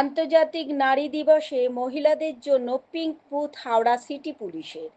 আন্তর্জাতিক নারী দিবসে মহিলাদের জন্য পিঙ্ক বুথ হাওড়া সিটি পুলিশের।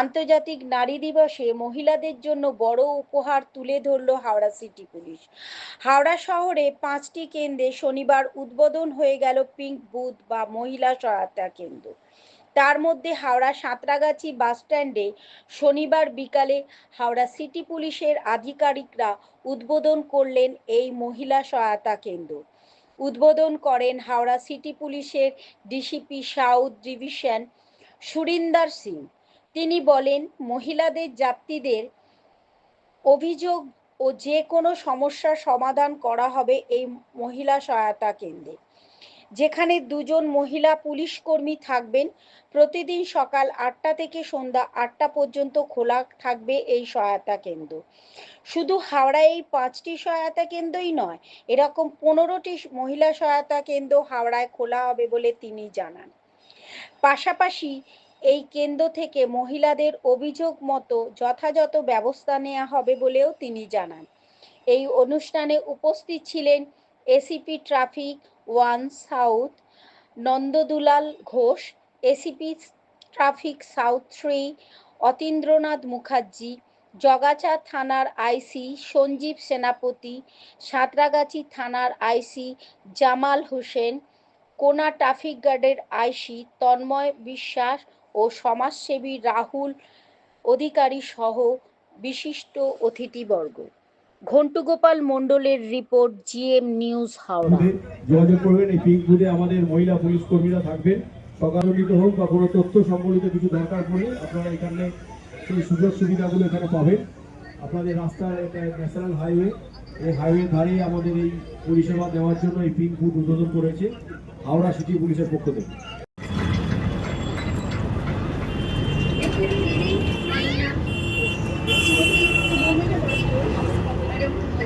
আন্তর্জাতিক নারী দিবসে মহিলাদের জন্য বড় উপহার তুলে ধরল হাওড়া সিটি পুলিশ। হাওড়া শহরে পাঁচটি কেন্দ্রে শনিবার উদ্বোধন হয়ে গেল পিঙ্ক বুথ বা মহিলা সহায়তা কেন্দ্র। তার মধ্যে হাওড়া সাঁতরাগাছি বাসস্ট্যান্ডে শনিবার বিকালে হাওড়া সিটি পুলিশের আধিকারিকরা উদ্বোধন করলেন এই মহিলা সহায়তা কেন্দ্র। উদ্বোধন করেন হাওড়া সিটি পুলিশের DCP south division Surinder Singh. তিনি বলেন, মহিলাদের যাত্রীদের অভিযোগ ও যে কোনো সমস্যার সমাধান করা হবে এই মহিলা সহায়তা কেন্দ্রে। যেখানে দুজন মহিলা পুলিশ কর্মী থাকবেন। প্রতিদিন সকাল আটটা থেকে সন্ধ্যা আটটা পর্যন্ত খোলা থাকবে এই সহায়তা কেন্দ্র। শুধু হাওড়ায় এই পাঁচটি সহায়তা কেন্দ্রই নয়, এরকম পনেরোটি মহিলা সহায়তা কেন্দ্র হাওড়ায় খোলা হবে বলে তিনি জানান। পাশাপাশি এই কেন্দ্র থেকে মহিলাদের অভিযোগ মতো যথাযথ ব্যবস্থা নেওয়া হবে বলেও তিনি জানান। এই অনুষ্ঠানে উপস্থিত ছিলেন ACP traffic one south, Nandadulal Ghosh, ACP traffic south three, Atindranath Mukherjee Jagachha থানার আইসি সঞ্জীব সেনাপতি, সাঁতরাগাছি থানার আইসি জামাল হোসেন, কোনা ট্রাফিক গার্ডের আইসি তন্ময় বিশ্বাস ও সমাজসেবী রাহুল অধিকারী সহ বিশিষ্ট অতিথিবর্গ। ঘন্টুগোপাল মণ্ডলের রিপোর্ট জিএম নিউজ হাওড়া। যোগাযোগ করবেন এই পিঙ্ক বুথে আমাদের মহিলা পুলিশ কর্মীরা থাকবেন। সকালিত হোক বা কোনো তথ্য সম্বলিত কিছু দরকার পড়লে আপনারা এখানে সেই সুযোগ সুবিধাগুলো এখানে পাবেন। আপনাদের রাস্তার এটা ন্যাশনাল হাইওয়ে এই হাইওয়ে ধারেই আমাদের এই পরিষেবা দেওয়ার জন্য এই পিঙ্ক বুথ উদ্বোধন করেছে হাওড়া সিটি পুলিশের পক্ষ থেকে।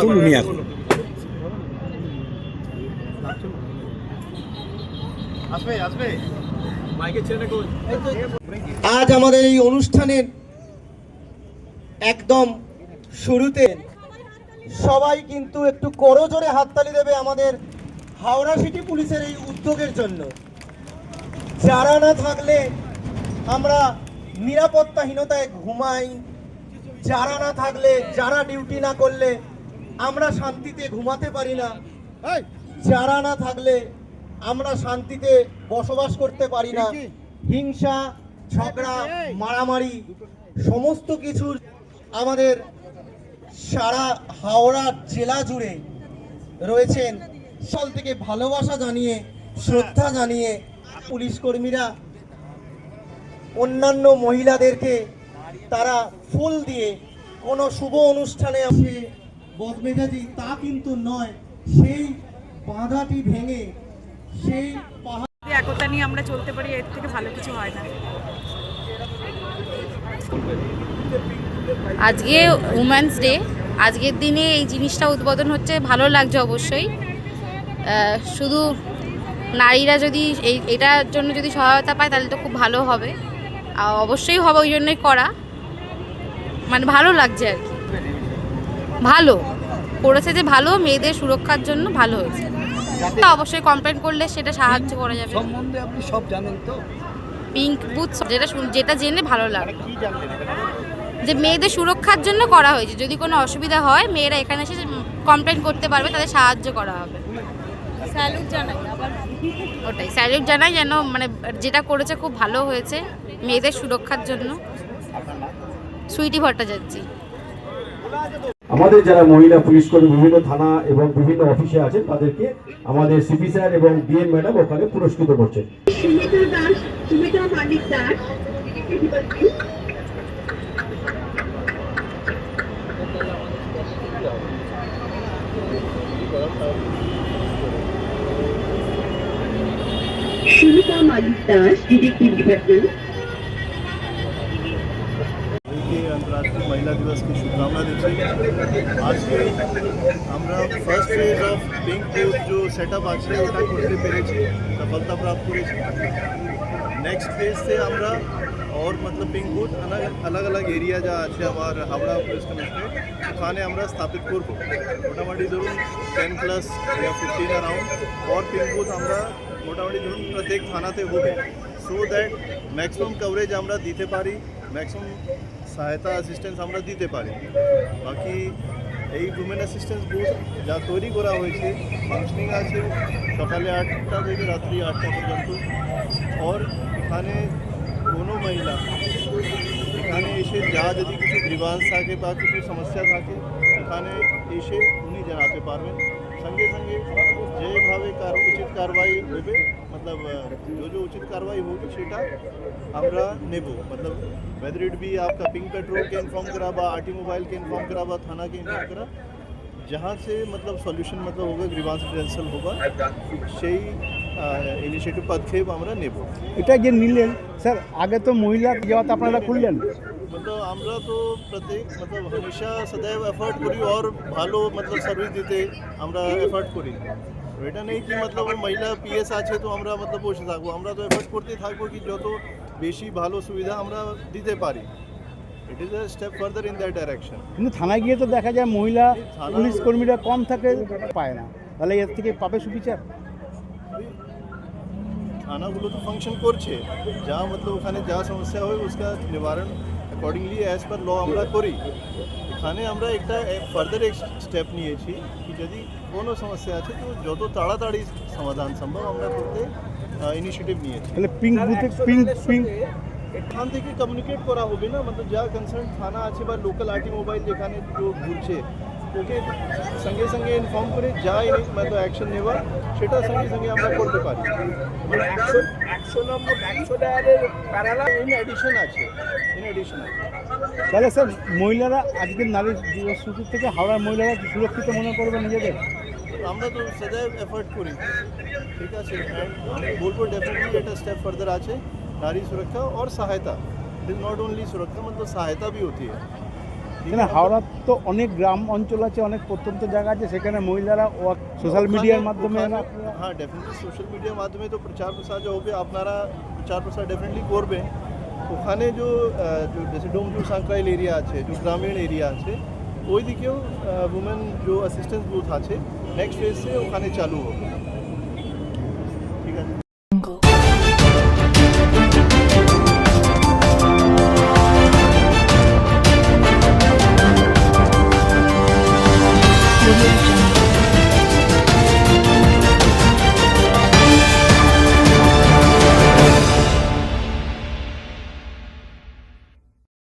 তুলুনি এখন। আজ আমাদের এই অনুষ্ঠানের একদম শুরুতে সবাই কিন্তু একটু করজোরে হাততালি দেবে আমাদের হাওড়া সিটি পুলিশের এই উদ্যোগের জন্য। যারা না থাকলে আমরা নিরাপত্তাহীনতায় ঘুমাই। যারা না থাকলে যারা ডিউটি না করলে আমরা শান্তিতে ঘুমাতে পারি না। যারা না থাকলে আমরা শান্তিতে বসবাস করতে পারি না। হিংসা ঝগড়া মারামারি সমস্ত কিছুর আমাদের সারা হাওড়া জেলা জুড়ে রয়েছেন। সাল থেকে ভালোবাসা জানিয়ে শ্রদ্ধা জানিয়ে পুলিশ কর্মীরা অন্যান্য মহিলাদেরকে তারা ফুল দিয়ে কোনো শুভ অনুষ্ঠানে আসে। বদমেজাজি তা কিন্তু নয়। সেই বাধাটি ভেঙে সেই পাহাড় একতা নিয়ে আমরা চলতে পারি এর থেকে ভালো কিছু হয় না। আজকে উমেন্স ডে আজকের দিনে এই জিনিসটা উদ্বোধন হচ্ছে ভালো লাগছে অবশ্যই। শুধু নারীরা যদি এই এটার জন্য যদি সহায়তা পায় তাহলে তো খুব ভালো হবে। অবশ্যই হবে ওই জন্যই করা। মানে ভালো লাগছে আর কি। ভালো। করেছে যে ভালো মেয়েদের সুরক্ষার জন্য ভালো হয়েছে। তা অবশ্যই কমপ্লেন করলে সেটা সাহায্য করা যাবে। সম্বন্ধে আপনি সব জানেন তো? পিঙ্ক বুথ যেটা যেটা জেনে ভালো লাগল। জানলেন এখানে? যে মেয়েদের সুরক্ষার জন্য করা হয়েছে। যদি কোনো অসুবিধা হয় মেয়েরা এখানে এসে কমপ্লেন করতে পারবে তাদের সাহায্য করা হবে। স্যালুট জানাই ওটাই স্যালিউট জানাই যেন মানে যেটা করেছে খুব ভালো হয়েছে মেয়েদের সুরক্ষার জন্য। সুইটি ভট্টাচার্য। আমাদের যারা মহিলা পুলিশ কর্মী, বিভিন্ন থানা এবং বিভিন্ন অফিসে আছেন, তাদেরকে আমাদের সিপি স্যার এবং ডিএম ম্যাডাম ওখানে পুরস্কৃত করছেন সুমিতা মালিক দাস। ডিটেকটিভ ডিপার্টমেন্ট সবাইকে আন্তর্জাতিক মহিলা দিবস की शुभकामना দিচ্ছি আজকে আমরা first phase of pink booth যে সেট আপ আছে ওটা করতে পেরেছি সফলতা প্রাপ্ত করেছি নেক্সট ফেজতে আমরা और मतलब पिंक বুথ अलग अलग এরিয়া যা আছে আমার হাওড়া পুলিশ কমিশনারেট ওখানে আমরা স্থাপিত করব মোটামুটি ধরুন টেন প্লাস या ফিফটিন অ্যারাউন্ড और পিঙ্ক বুথ আমরা মোটামুটি ধরুন প্রত্যেক থানাতে হবে সো দ্যাট ম্যাক্সিমাম কভারেজ আমরা দিতে পারি ম্যাক্সিমাম সহায়তা অ্যাসিস্ট্যান্স আমরা দিতে পারি বাকি এই উমেন অ্যাসিস্ট্যান্স বুথ যা তৈরি করা হয়েছে ফাংশনিং আছে সকালে আটটা থেকে রাত্রি আটটা পর্যন্ত। और এখানে কোনো মহিলা, এখানে এসে যা যদি কিছু গ্রিভান্স থাকে বা কিছু সমস্যা থাকে, এখানে এসে উনি জানাতে পারবেন। সঙ্গে সঙ্গে যেভাবে কার উচিত কারবাই হবে মতলব जो जो उचित कार्रवाई होगी সেটা আমরা নেব मतलब वेदर इट बी आपका पिंक पेट्रोल के इन्फॉर्म करा बा आर टी मोबाइल के इन्फॉर्म करा बा थाना के इन्फॉर्म करा जहाँ से मतलब सॉल्यूशन मतलब होगा ग्रीवांस রিহার্সাল होगा সেই ইনিশিয়েটিভ পদক্ষেপ আমরা নেব এটা যে নিলেন স্যার আগে তো মহিলা যাওয়াতে আপনারা খুললেন मतलब আমরা তো প্রত্যেক मतलब हमेशा सदैव एफर्ट করি और ভালো मतलब সার্ভিস দিতে আমরা এফর্ট করি তো এটা নেই কি मतलब মহিলা পিএস আছে তো আমরা मतलब বসে থাকবো আমরা তো এফর্ট করতেই থাকবো কি যত বেশি ভালো সুবিধা আমরা দিতে পারি it is a step further in that direction কিন্তু থানায় গিয়ে তো দেখা যায় মহিলা থানা- পুলিশ কর্মীরা কম থাকে পায় না তাহলে এর থেকে পাবে সুবিচার থানাগুলো তো ফাংশন করছে যা मतलब ওখানে যা সমস্যা হয় उसका নিবারণ অ্যাকর্ডিংলি অ্যাজ পার ল আমরা করি। এখানে আমরা একটা ফার্দার স্টেপ নিয়েছি কি যদি কোনো সমস্যা আছে তো যত তাড়াতাড়ি সমাধান সম্ভব আমরা করতে ইনিশিয়েটিভ নিয়েছি। তাহলে পিঙ্ক পিঙ্ক পিঙ্ক এখান থেকে কমিউনিকেট করা হবে না মানে যা কনসার্ন থানা আছে বা লোকাল আইটি মোবাইল যেখানে ঘুরছে ওকে সঙ্গে সঙ্গে ইনফর্ম করে যা মানে অ্যাকশন নেওয়া। সেটা সঙ্গে সঙ্গে আমরা করতে পারি মানে একশো একশো নম্বর একশো ডায়ালের প্যারালা ইন অ্যাডিশন আছে ইন অ্যাডিশন আছে তাহলে স্যার মহিলারা আজকের নারী দিবস শুরু থেকে হাওড়ার মহিলারা কি সুরক্ষিত মনে করবে নিজেদের আমরা তো সদাইব এফর্ট করি ঠিক আছে অ্যান্ড আমি বলবো ডেফিনেটলি এটা স্টেপ ফার্দার আছে নারী সুরক্ষা और सहायता इट इज नॉट ओनली सुरक्षा मतलब सहायता भी होती है ठीक এখানে হাওড়ার তো অনেক গ্রাম অঞ্চল আছে অনেক প্রত্যন্ত জায়গা আছে সেখানে মহিলারা সোশ্যাল মিডিয়ার মাধ্যমে হ্যাঁ ডেফিনেটলি সোশ্যাল মিডিয়ার মাধ্যমে তো প্রচার প্রসার যে হবে আপনারা প্রচার প্রসার ডেফিনেটলি করবে ওখানে যে জেসে ডোমজুর সাংক্রাইল এরিয়া আছে যে গ্রামীণ এরিয়া আছে ওই দিকেও উমেন যে অ্যাসিস্ট্যান্স বুথ আছে নেক্সট ফেজ ওখানে চালু হবে